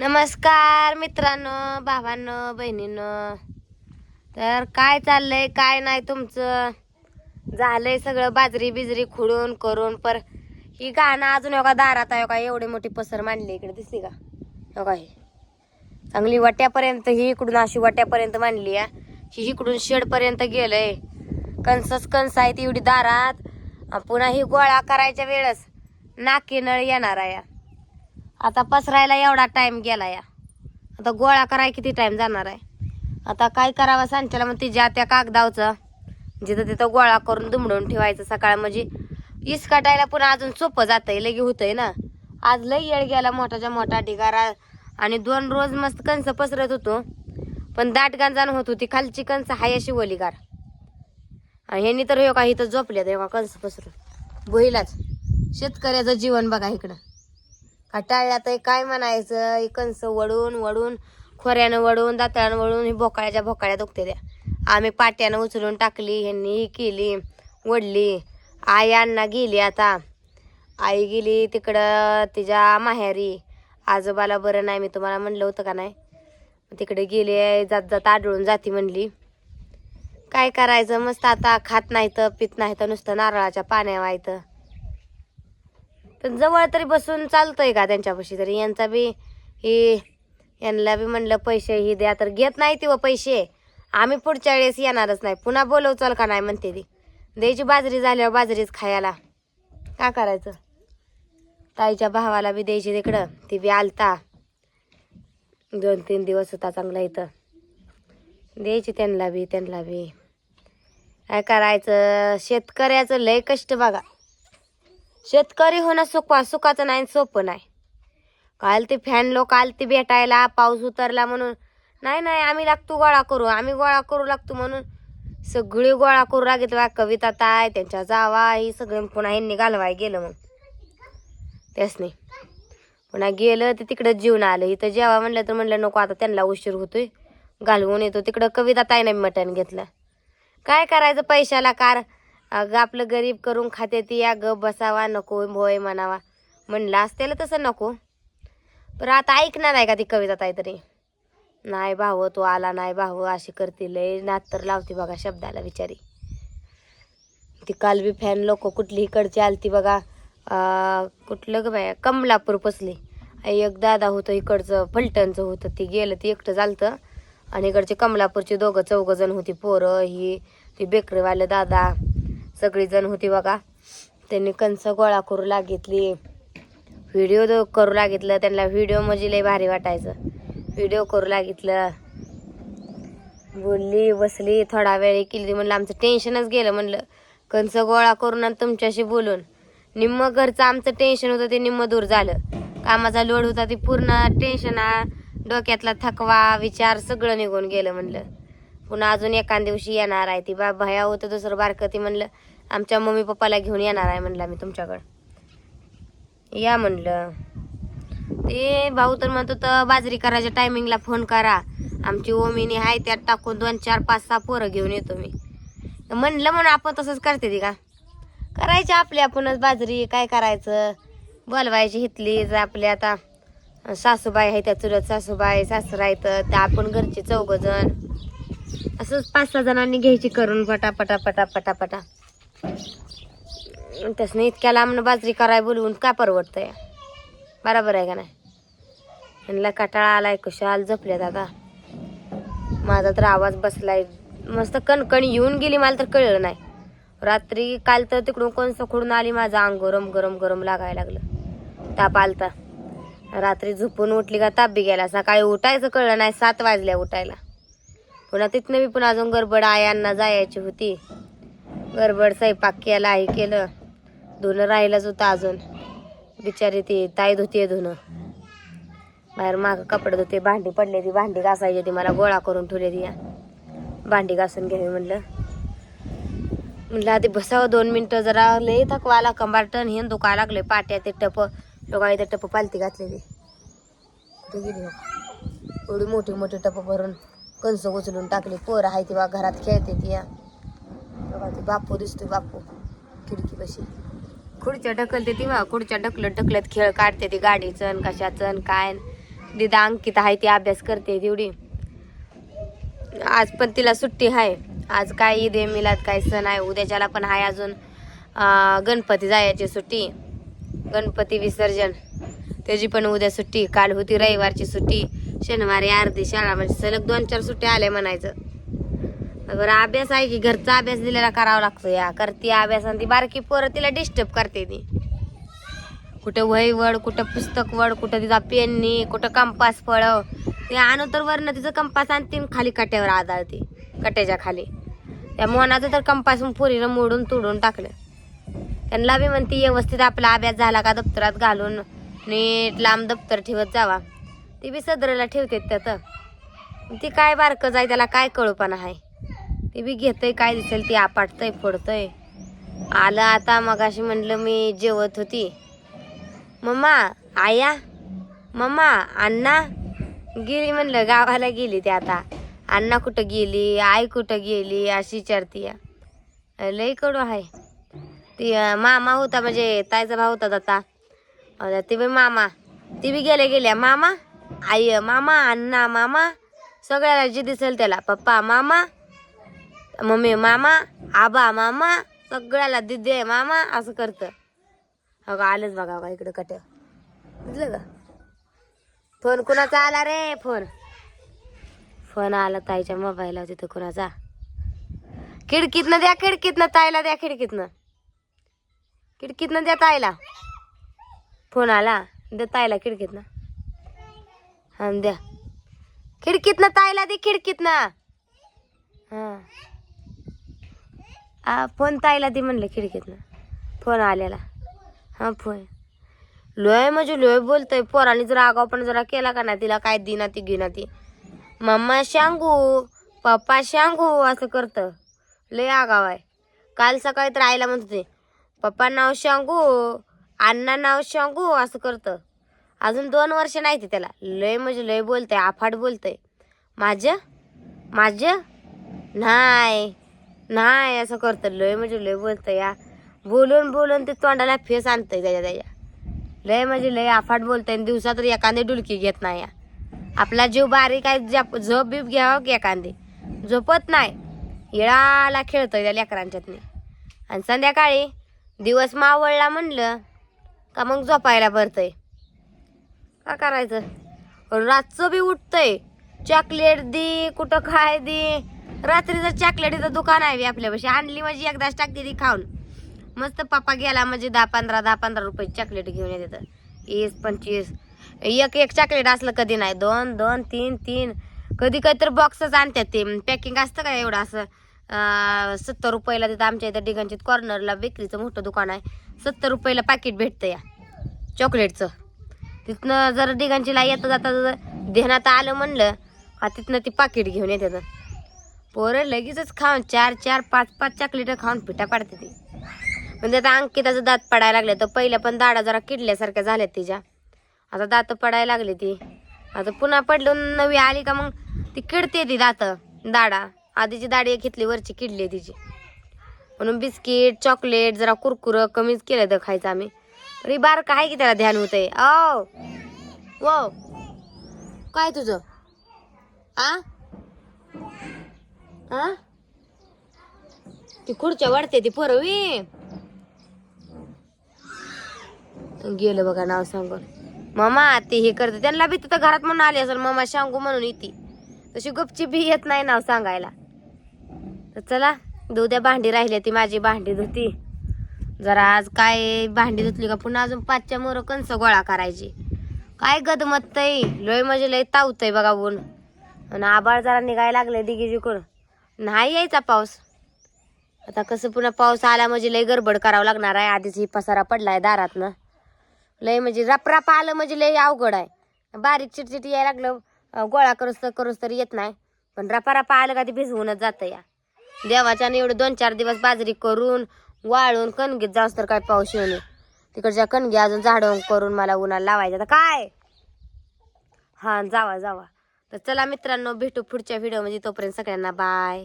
नमस्कार मित्रांनो भावांनो बहिणींनो. तर काय चाललंय काय नाही तुमचं? झालंय सगळं बाजरी बिजरी खुडून करून पर ही गाणं अजून एका दारात आहे का एवढी मोठी पसर मांडली इकडे दिसली का? हो का हे. चांगली वाट्यापर्यंत ही इकडून अशी वाट्यापर्यंत मांडली आहे. ही इकडून शेडपर्यंत गेलंय. कणसच कणस आहे ती एवढी दारात. पुन्हा ही गोळा करायच्या वेळेस नाकी नळ येणार आहे. आता पसरायला एवढा टाईम गेला या आता गोळा कराय किती टाईम जाणार आहे? आता काय करावं सांच्याला मग तिच्या त्या कागदावचं जिथं तिथं गोळा करून दुमडून ठेवायचं सकाळ. म्हणजे इसकाटायला पुन्हा अजून सोपं जातंय लगे होतंय ना? आज लई येळ गेला मोठाच्या मोठा ढिगारा. आणि दोन रोज मस्त कणस पसरत होतो. पण दाट गांजान होत होती खालची कंस हाय अशी ओलीगार आणि ह्यांनी तर हे का इथं झोपल्यात हे का कणस पसरून? बोईलाच शेतकऱ्याचं जीवन बघा इकडं. कटाळ्यात काय म्हणायचं? हे वडून वडून खोऱ्यानं वडून दातळानं वडून ही भोकाळ्याच्या भोकाळ्या दुखते त्या. आम्ही पाट्यानं उचलून टाकली ह्यांनी ही केली वडली आई अण्णा गेली आता. आई गेली तिकडं तिच्या माहेरी. आजोबाला बरं नाही मी तुम्हाला म्हणलं होतं का नाही? तिकडे गेली जात जात आढळून जाती म्हणली. काय करायचं? मस्त आता खात नाही तर पित नाही तर नुसतं नारळाच्या पाण्या व्हायचं पण जवळ तरी बसून चालतंय का त्यांच्यापाशी तरी? यांचा बी हे यांना बी म्हणलं पैसे ही द्या तर घेत नाही ती व पैसे. आम्ही पुढच्या वेळेस येणारच नाही. पुन्हा बोलवचाल का नाही म्हणते ती. द्यायची बाजरी झाल्यावर बाजरीच खायला. का करायचं? ताईच्या भावाला बी द्यायची तिकडं. ती बी आलता. दोन तीन दिवस होता चांगला इथं. द्यायची त्यांना बी त्यांना बी. काय करायचं? शेतकऱ्याचं लय कष्ट बघा. शेतकरी होणं सुखा सुखाचं नाही सोपं नाही. काल ते फॅन लोक आलते भेटायला पाऊस उतरला म्हणून. नाही नाही आम्ही लागतो गोळा करू आम्ही गोळा करू लागतो म्हणून. सगळी गोळा करू लागेल बा कविता ताय त्यांच्या जावा ही सगळं पुन्हा ह्यांनी घालवाय गेलं मग. तेच नाही. पुन्हा गेलं ते तिकडं जीवन आलं. इथं जेव्हा म्हणलं तर म्हणलं नको आता त्यांना उशीर होतोय. घालवून येतो. तिकडं कविता ताईने मटण घेतलं. काय करायचं पैशाला कार अगं आपलं गरीब करून खाते ती या ग बसावा नको भोय म्हणावा म्हणलं असतेला तसं नको. पण आता ऐकणार आहे का ती कविता ताई तरी नाही भाऊ तो आला नाही भाऊ अशी करते लय नात तर लावते बघा शब्दाला विचारी ती काल बी फॅन लोक कुठली इकडची आलती बघा कुठलं ग बाया कमलापूर पसली. एक दादा होतं इकडचं फलटणचं होतं ती गेलं ती एकटं चालतं आणि इकडचे कमलापूरचे दोघं चौघ जण होती पोरं ही ती बेकरीवाले दादा. सगळीजण होती बघा. त्यांनी कंस गोळा करू लागितली. व्हिडिओ करू लागितलं. त्यांना व्हिडिओ म्हणजे लय भारी वाटायचं. व्हिडिओ करू लागितलं. बोलली बसली थोडा वेळ केली. म्हणलं आमचं टेन्शनच गेलं म्हणलं. कंस गोळा करून आणि तुमच्याशी बोलून. निम्म घरचं आमचं टेन्शन होतं ते निम्म दूर झालं. कामाचा लोड होता ते पूर्ण टेन्शन डोक्यातला थकवा विचार सगळं निघून गेलं म्हणलं. पुन्हा अजून एखाद दिवशी येणार आहे ती. बा भया होतं दुसरं बारकं ती म्हणलं. आमच्या मम्मी पप्पाला घेऊन येणार आहे म्हणलं मी तुमच्याकडं. या म्हणलं. ते भाऊ तर म्हणतो तर बाजरी करायच्या टायमिंगला फोन करा. आमची ओमिनी आहे त्यात टाकून दोन चार पाच सहा पोरं घेऊन येतो मी. म्हणलं म्हणून आपण तसंच करते ती का? करायची आपली आपणच बाजरी काय करायचं? बोलवायची हितली जर आपली आता सासूबाई आहे त्या चुलत सासूबाई सासरा आहेत त्या आपण घरचे चौघ जण असंच पाच सहा जणांनी घ्यायची करून पटा पटा पटा पटा पटा त्यासनं इतक्या लांबनं बाजरी कराय बोलवून का परवडतंय? बरोबर आहे का नाही? त्यांना कटाळा आलाय कुशाल झोपल्यात आता. माझा तर आवाज बसलाय. मस्त कणकण येऊन गेली मला तर कळलं नाही. रात्री काल तर तिकडून कोण सखडून आली माझं अंग गरम गरम गरम लागायला लागलं. ताप आलता. रात्री झोपून उठली का ताप बी गेला. सकाळी उठायचं कळलं नाही सात वाजल्या उठायला. पुन्हा तिथनं बी पुन्हा अजून गडबड आयांना जायची होती. गडबड स्वयंपाक केला हे केलं. धुणं राहिलंच होतं अजून. बिचारी ती ताई धुते धुणं. बाहेर मागं कपडे धुते भांडी पडले ती भांडी घासायची ती मला गोळा करून ठेवली ती. या भांडी घासून घ्यावी म्हणलं. म्हणलं आधी बसावं दोन मिनटं जरा लय थकवा आला कंबारटन हे दुखा लागले पाट्या ते टप लोक ते टप पालती घातलेली. ते गेली हो? एवढी मोठी मोठी टप भरून कणसं उचलून टाकली. पोरं आहे ती बा घरात खेळते ती. या बघा बापू दिसतोय बापू. खिडकी बशी खुर्च्या ढकलते ती बा खुर्च्या ढकलत ढकलत खेळ काढते ती गाडीचं न कशाचं न काय दिदा अंकित आहे ती अभ्यास करते तेवढी. आज पण तिला सुट्टी आहे आज काय ईद आहे मिलात काय सण आहे. उद्याच्याला पण आहे अजून गणपती जायची सुट्टी. गणपती विसर्जन. त्याची पण उद्या सुट्टी. काल होती रविवारची सुट्टी. शनिवारी अर्धी शाळा. म्हणजे सलग दोन चार सुट्ट्या आल्या म्हणायचं. बरं अभ्यास आहे की घरचा अभ्यास दिलेला करावा लागतो या. करते अभ्यास आणि ती बारकी पोरं तिला डिस्टर्ब करते ती. कुठं वही वड कुठं पुस्तक वड कुठं तिचा पेननी कुठं कंपास फळव ते आणू तर वरनं तिचं कंपास आणते खाली कट्यावर आदळते. कट्याच्या खाली. त्या मोनाचं तर कंपास पुरीनं मोडून तोडून टाकलं. त्यांना बी म्हणते व्यवस्थित आपला अभ्यास झाला का दप्तरात घालून नीट लांब दप्तर ठेवत जावा. ती बी सदरेला ठेवते त्यात. ती काय बारकं जाय त्याला काय कळूपणा आहे ती बी घेतय काय दिसेल ती आपटतय फोडतय. आलं आता मगाशी म्हणलं मी जेवत होती. मम्मा आया? मम्मा अण्णा? गेली म्हणलं गावाला गेली ती आता. अण्णा कुठं गेली? आई कुठं गेली? अशी विचारती. या. लई कडू आहे. ती मामा होता म्हणजे ताईचा भाऊ होता आता. ते ती बी मामा. ती बी गेल्या गेल्या. मामा? आई मामा अण्णा मामा? सगळ्याला जे दिसेल त्याला. पप्पा मामा? मम्मी मामा आबा मामा सगळ्याला दिदे मामा असं करतं. हो का आलंच बघा बघा इकडे कट. दिसलं का? फोन कुणाचा आला रे? फोन. फोन आला ताईच्या मोबाईलला तिथं कुणाचा? खिडकीतनं द्या खिडकीतनं ताईला द्या खिडकीतनं. खिडकीतनं द्या ताईला. फोन आला द्या ताईला खिडकीतनं. हा द्या. खिडकीतनं ताईला दे खिडकीतनं. हा. आ फोन ताईला दे म्हणलं खिडकीतनं. फोन आलेला. हा फोन. लोय म्हणजे लोय बोलतोय पोराने जर आगाव पण जरा केला का नाही तिला काय दिना ती घेना ती. मम्मा शांगू पप्पा शांगू असं करतं. लय आगाव आहे. काल सकाळी तर आईला म्हणत होते पप्पा नाव शांगू अण्णा नाव शांगू असं करतं. अजून दोन वर्ष नाही ते त्याला. लय म्हणजे लय बोलतंय आफाट बोलतंय. माझं? माझं? नाही. नाही असं करतं लय म्हणजे लय बोलतं या. बोलून बोलून ते तोंडाला फेस आणतंय त्याच्या त्याच्या. लय म्हणजे लय आफाट बोलतंय आणि दिवसात तर एखादी डुलकी घेत नाही या. आपला जीव बारीक आहे जप झोप बीप घ्यावं की एखादी. झोपत नाही. येळाला खेळतोय त्या लेकरांच्यातनी. आणि संध्याकाळी दिवस मावळला म्हणलं का मग झोपायला भरतंय. का करायचं? रातचं बी उठतंय. चॉकलेट दे कुठं खाय दे? रात्रीचं चॉकलेटीचं दुकान आहे आपल्यापाशी आणली म्हणजे एकदाच टाकते ती खाऊन. मस्त पप्पा गेला म्हणजे दहा पंधरा दहा पंधरा रुपये चॉकलेट घेऊन येते तर वीस पंचवीस. एक एक चॉकलेट असलं कधी नाही. दोन दोन तीन तीन. कधी कधी तर बॉक्सच आणतात ते. पॅकिंग असतं का एवढं असं? सत्तर रुपयाला तिथं आमच्या इथं डिगंचित कॉर्नरला बेकरीचं मोठं दुकान आहे. सत्तर रुपयाला पाकिट भेटतं या. चॉकलेटचं तिथनं जर डिगांचीला येतं जाता जर ध्यानात आलं म्हणलं का तिथनं ती पाकिट घेऊन येते तर पोरं लगेचच खाऊन चार चार पाच पाच चॉकलेट खाऊन पिठा पाडते ती. म्हणजे आता अंकिताचं दात पडायला लागले तर पहिल्या पण दाडा जरा किडल्यासारख्या झाल्यात तिच्या. आता दात पडायला लागले ती. आता पुन्हा पडलं नवी आली का मग ती किडते ती दात दाडा. आधीची दाढी एक घेतली वरची किडली तिची. म्हणून बिस्किट चॉकलेट जरा कुरकुरं कमीच केलं तर खायचं आम्ही. पण ही बारका आहे की त्याला ध्यान होतंय? ओ वो. काय तुझं? आ? आ ती खुर्च्या वाढते ती पोरवी गेलं बघा नाव सांगून मामा ते हे करते. त्यांना बी तिथं घरात म्हणून आली असेल. मामा सांगू म्हणून येते. तशी गपची बी येत नाही नाव सांगायला. तर चला दोद्या भांडी राहिली ती माझी भांडी धुती. जरा आज काय भांडी धुतली का? पुन्हा अजून पाचच्या मोर कंस गोळा करायची. काय गदमतय लय म्हणजे लय तावतय बघा ऊन. आणि आबाळ जरा निघायला लागले दिगी जिकून नाही यायचा पाऊस. आता कसं पुन्हा पाऊस आला म्हणजे लय गडबड करावं लागणार आहे. आधीच ही पसारा पडलाय दारातनं. लय म्हणजे रपराप आलं म्हणजे लय अवघड आहे. बारीक चिटचिट यायला लागलं गोळा करूस तर करूस तर येत नाही. पण रपारापा आलं का ते भिजवूनच जातं या. देवाच्या एवढे दोन चार दिवस बाजरी करून वाळून कणगीत जाऊस तर काय पाऊस येऊन तिकडच्या कणगी अजून झाडं करून मला उन्हाला लावायचं आता काय? हां जावा जावा. तर चला मित्रांनो भेटू पुढच्या व्हिडिओमध्ये तोपर्यंत सगळ्यांना बाय